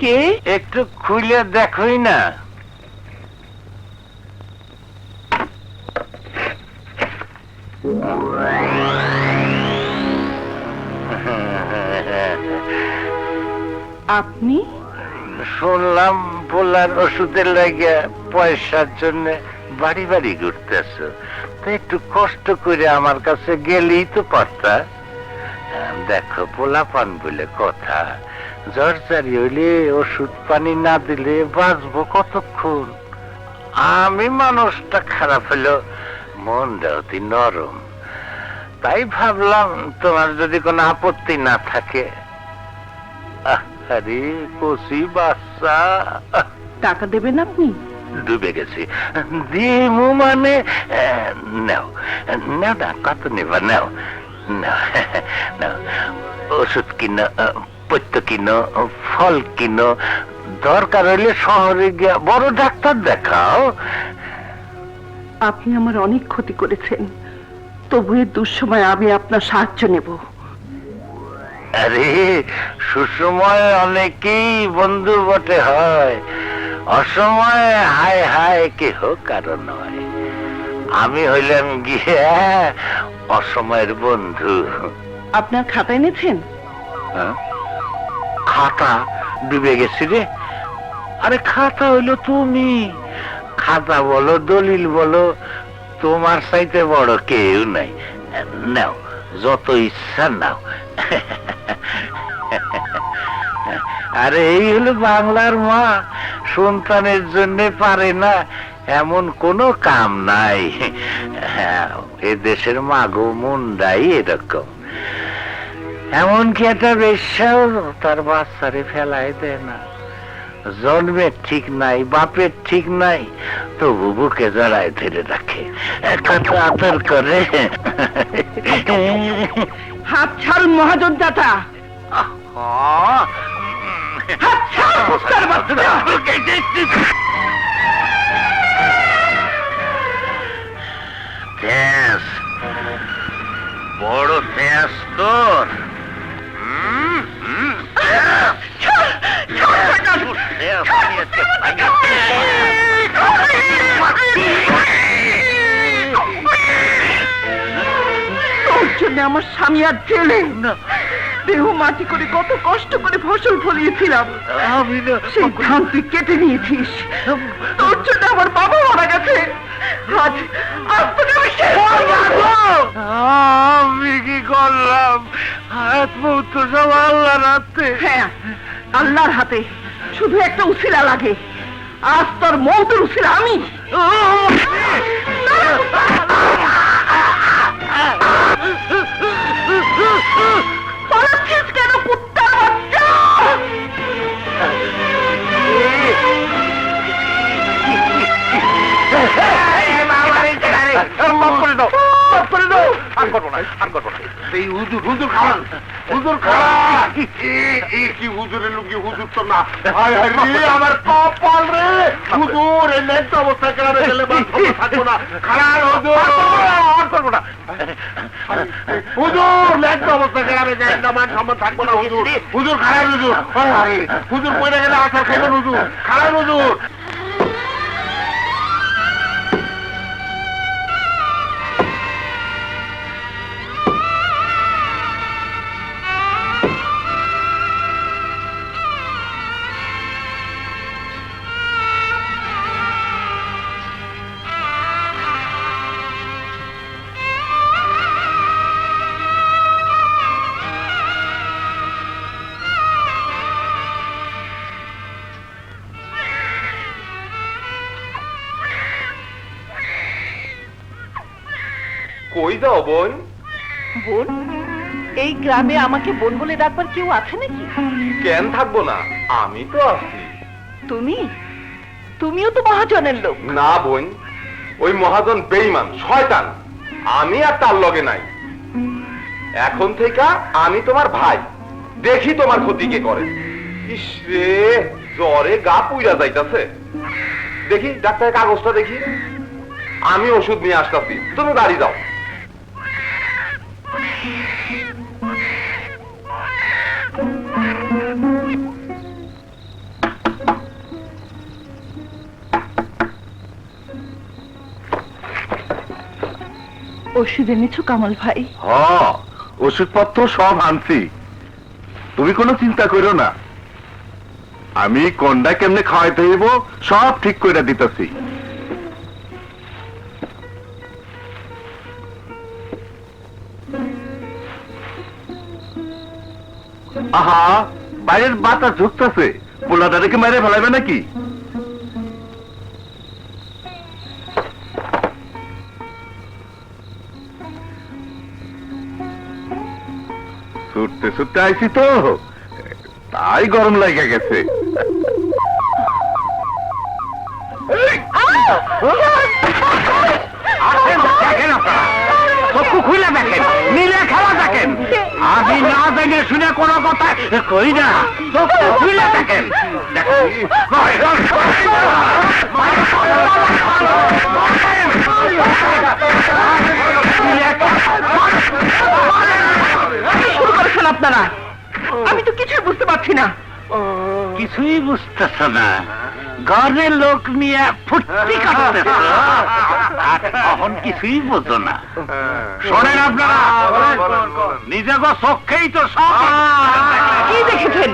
কে? একটু খুলে দেখোই না। আপনি? শুনলাম বললার ওষুধের লাগে পয়সার জন্য বাড়ি বাড়ি ঘুরতেছ। তো একটু কষ্ট করে আমার কাছে গেলেই তো পারতা। দেখো পোলাপান বলে কথা। জ্বর জারি হইলে ওষুধ পানি না দিলে বাঁচবো কতক্ষণ? আমি মানুষটা খারাপ হলো মনটা অতি নরম। তাই ভাবলাম তোমার যদি কোনো আপত্তি না থাকে। আরে কচি বাচ্চা। টাকা দেবেন আপনি? ডুবে গেছি। দিমু মানে নাও নাও না কত নেবা নাও নাও ওষুধ কিনো পথ্য কিনো ফল কিনো দরকার হইলে শহরে গিয়া বড় ডাক্তার দেখাও। আপনি আমার অনেক ক্ষতি করেছেন। তবু এর দুঃসময় আমি আপনার সাহায্য নেব। আরে সুসময় অনেকেই বন্ধু বটে হয়। অসময় হায় হায় কেহ কারণ নয়। আমি হইলাম গিয়ে অসময়ের বন্ধু। আপনার খাতা এনেছেন? হ্যাঁ? খাতা ডুবে গেছি রে আরে খাতা হইল তুমি। খাতা বলো দলিল বলো তোমার চাইতে বড় কেউ নাই। নাও যত ইচ্ছা নাও। আরে এই হলো বাংলার মা। সন্তানের জন্য পারে না এমন কোনো কাম নাই। হ্যাঁ, এ দেশের মাগো মুন্ডাই এরকম। এমনকি একটা বেশ্যাও তার বাচ্চারে ফেলায় দেয় না। জন্মের ঠিক নাই বাপের ঠিক নাই তবু বুকে জড়ায় ধরে রাখে। আদর করে। হাত ছাড়ুন মহাজন দাতা হাত ছাড়, তেজ বড় তেজ তোর হুম, হুম, তেজ। তেজ নিয়েছে, তোর জন্য আমার স্বামী আর জেলে দেহ মাটি করে কত কষ্ট করে ফসল ফলিয়েছিলাম। আমি না সেই ধান তুই কেটে নিয়েছিস। তোর জন্য আমার বাবা মারা গেছে। আজ আজ তোকে আমি শেষ আমি কি করলাম? হাত মুখ তো সব আল্লাহ রাতে হ্যাঁ আল্লাহর হাতে। শুধু একটা উসিলা লাগে। আজ তোর মৌতের উসিলা আমি। এই হুজুর হুজুর খান হুজুর খান এই কি হুজুরের লুকি হুজুর তো না। হায় হায় রে আমার কপাল রে। হুজুর এই নেক্সট অবস্থা কেনারে গেলে থাকব না। খারাপ হুজুর। আর করব না। হুজুর নেক্সট অবস্থা কেনারে যায় না মান সম্মান থাকব না হুজুর। হুজুর খারাপ হুজুর। হুজুর পড়ে গেলে আসার খাইবেন হুজুর। খারাপ হুজুর। কই দাও বোন? বোন এই গ্রামে আমাকে বোন বলে ডাকবার কেউ আছে নাকি? কেন থাকব না? আমি তো আছি। তুমি? তুমিও তো মহাজনের লোক। না বোন ওই মহাজন বেইমান শয়তান। আমি আর তার লগে নাই। এখন থেকে আমি তোমার ভাই। দেখি তোমার ক্ষতি কে করে। ইস রে জ্বরে গা পুইরা যাইতাছে। দেখি ডাক্তারের কাগজটা দেখি। আমি ওষুধ নিয়ে আসতাছি। তুমি গাড়ি দাও ওষুধ এনেছো, কামাল ভাই? হ ওষুধপত্র সব আনছি। তুমি কোনো চিন্তা করো না। আমি কন্ডা কেমনে খাওয়াইতে হইব, সব ঠিক করে দিতেছি। আহা বাইরের বাতাস ঢুকতেছে পোলাদারেকে মেরে ফেলাবে নাকি? ছুটতে ছুটতে আইছি তো। তাই গরম লাগে গেছে দেখেন আপনারা চক্ষু খুলে দেখেন মিলে খেলা দেখেন আমি শুনে কোনো কথা কই না। করেছেন আপনারা। আমি তো কিছুই বুঝতে পারছি না। কিছুই বুঝতেছ না। ঘরের লোক নিয়ে ফুর্তি কাটতেছ। আর তখন কিছুই বোঝো না। শোনেন আপনারা নিজে গো চোখেই তো সব। কি দেখেছেন?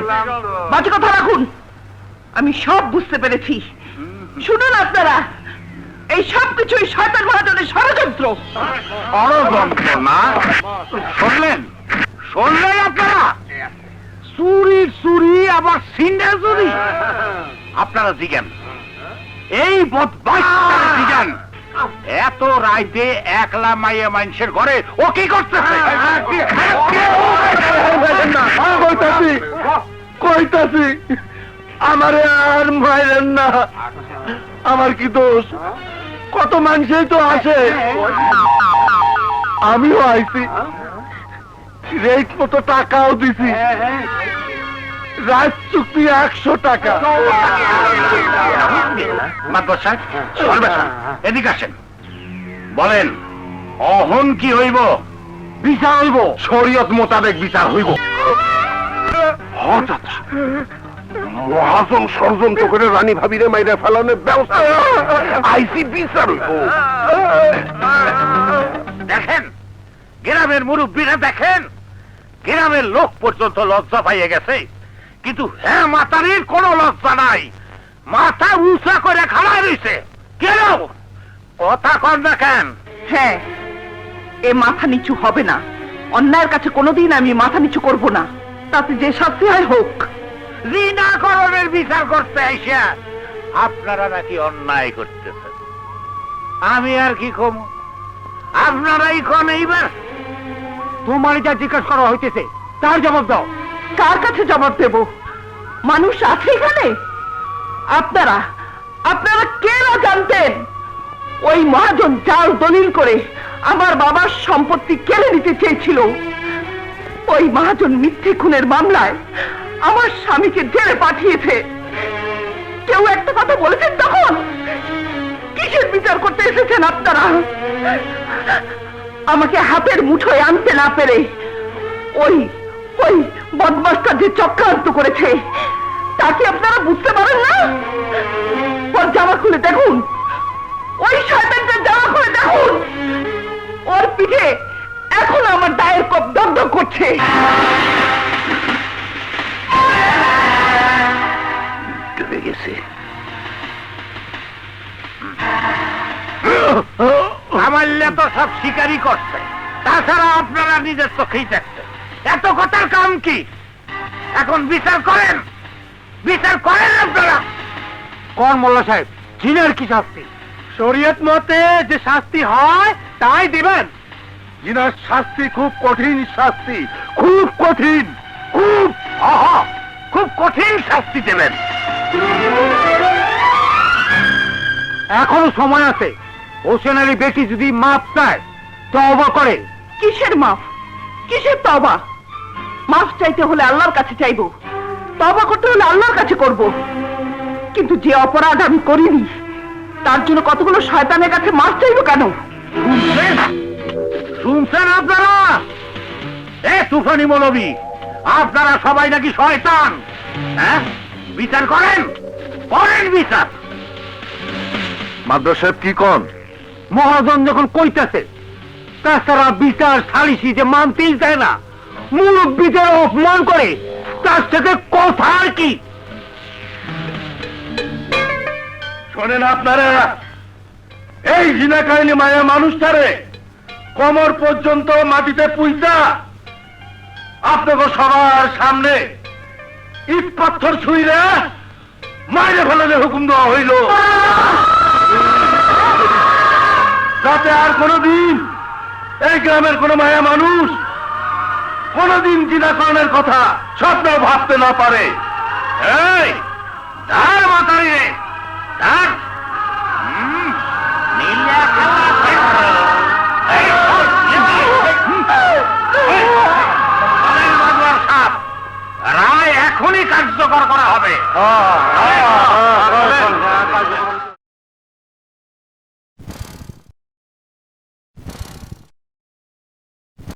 বাজে কথা রাখুন। আমি সব বুঝতে পেরেছি। শুনুন আপনারা এই সব কিছুই শয়তান মহাজনের ষড়যন্ত্র। ষড়যন্ত্র না? শুনলেন? শুনলেন আপনারা? চুরি চুরি আবার সিন্ডে চুরি আপনারা জিজ্ঞান এই বদমাইশ এত রাইতে একলা মাইয়া মানুষের ঘরে ও কি করতেছে কইতাছি কইতাছি আমারে আর মাইরেন না আমার কি দোষ কত মানুষই তো আসে আমিও আইছি রেট মতো টাকাও দিছি। রাত চুক্তি একশো টাকা। সর্বেশন এদিকে আসেন। বলেন অহন কি হইব? বিচার হইব। শরীয়ত মোতাবেক বিচার হইব। হঠাৎ। মহাজন ষড়যন্ত্র করে রানী ভাবিরে মাইরে ফেলানোর ব্যবস্থা আইসি বিচার দেখেন গ্রামের মুরব্বীরা দেখেন। গ্রামের লোক পর্যন্ত লজ্জা পাইয়ে গেছে। কিন্তু হ্যাঁ মাতারির কোনো লজ্জা নাই। মাথা উঁচা করে খাড়া রইছে। কেন কথা কন না কেন? হ্যাঁ এ মাথা নিচু হবে না। অন্যায়ের কাছে কোনোদিন আমি মাথা নিচু করব না। তাতে যে শাস্তি হয় হোক। ঋণাকরণের বিচার করতে আইসা আপনারা নাকি অন্যায় করতেছেন। আমি আর কি কম? আপনারাই কন এইবার? তোমার যা জিজ্ঞাসা করা হইতেছে, তার জবাব দাও। কার কাছে জবাব দেব? মানুষ আছে এখানে? আপনারা আপনারা কে না জানতেন? ওই মহাজন জাল দলিল করে আমার বাবার সম্পত্তি কেড়ে নিতে চেয়েছিল। ওই মহাজন মিথ্যে খুনের মামলায় আমার স্বামীকে জেলে পাঠিয়েছে। কেউ একটা কথা বলেছেন তখন? কিসের বিচার করতে এসেছেন আপনারা? আমাকে হাতের মুঠোয় আনতে না পেরে ওই ওই বদমাসটা যে চক্রান্ত করেছে তাকে আপনারা বুঝতে পারেন না? ওর জামা খুলে দেখুন। ওই শয়তানটার জামা খুলে দেখুন। ওর পিঠে এখন আমার দায়ের কপ দগ্ধ করছে। ডুবে গেছে। আমাল্যা তো সব শিকারই করছে। তাছাড়া আপনারা নিজের চোখেই দেখছেন। এত কথার কাম কি? এখন বিচার করেন। বিচার করেন আপনারা। কোন মোল্লা সাহেব জিনের কি শাস্তি? শরীয়ত মতে যে শাস্তি হয় তাই দিবেন। জিনার শাস্তি খুব কঠিন শাস্তি। খুব কঠিন। খুব আহা! খুব কঠিন শাস্তি দেবেন। এখনও সময় আছে। হোসেন আলী বেটি যদি মাপ চায় তবা করে। কিসের মাফ কিসের তবা মাফ চাইতে হলে আল্লাহর কাছে চাইব। তবা করতে হলে আল্লাহর কাছে করব। কিন্তু যে অপরাধ আমি করিনি তার জন্য কতগুলো শয়তানের কাছে মাফ চাইব কেন? শুনছেন? শুনছেন আপনারা? এ তুফানি মৌলবী আপনারা সবাই নাকি শয়তান? হ্যাঁ? বিচার করেন? করেন বিচার। মাদ্রাস সাহেব কি কন? মহাজন যখন কইতেছে, তাছাড়া বিচার সালিসি যে মানতেই চায় না, মুরব্বীদের অপমান করে, তার সাথে কথা আর কি? শোনেন আপনারা, এই জিনা কাহিনী মায়া মানুষটারে কমর পর্যন্ত মাটিতে পুইতা, আপনাকে সবার সামনে ইট পাথর ছুঁইলে মাইরে ফেলালে হুকুম দেওয়া হইল। যাতে আর কোনদিন এই গ্রামের কোন মায়া মানুষ কোনদিন জিনাকরণের কথা স্বপ্ন ভাবতে না পারে রায় এখনই কার্যকর করা হবে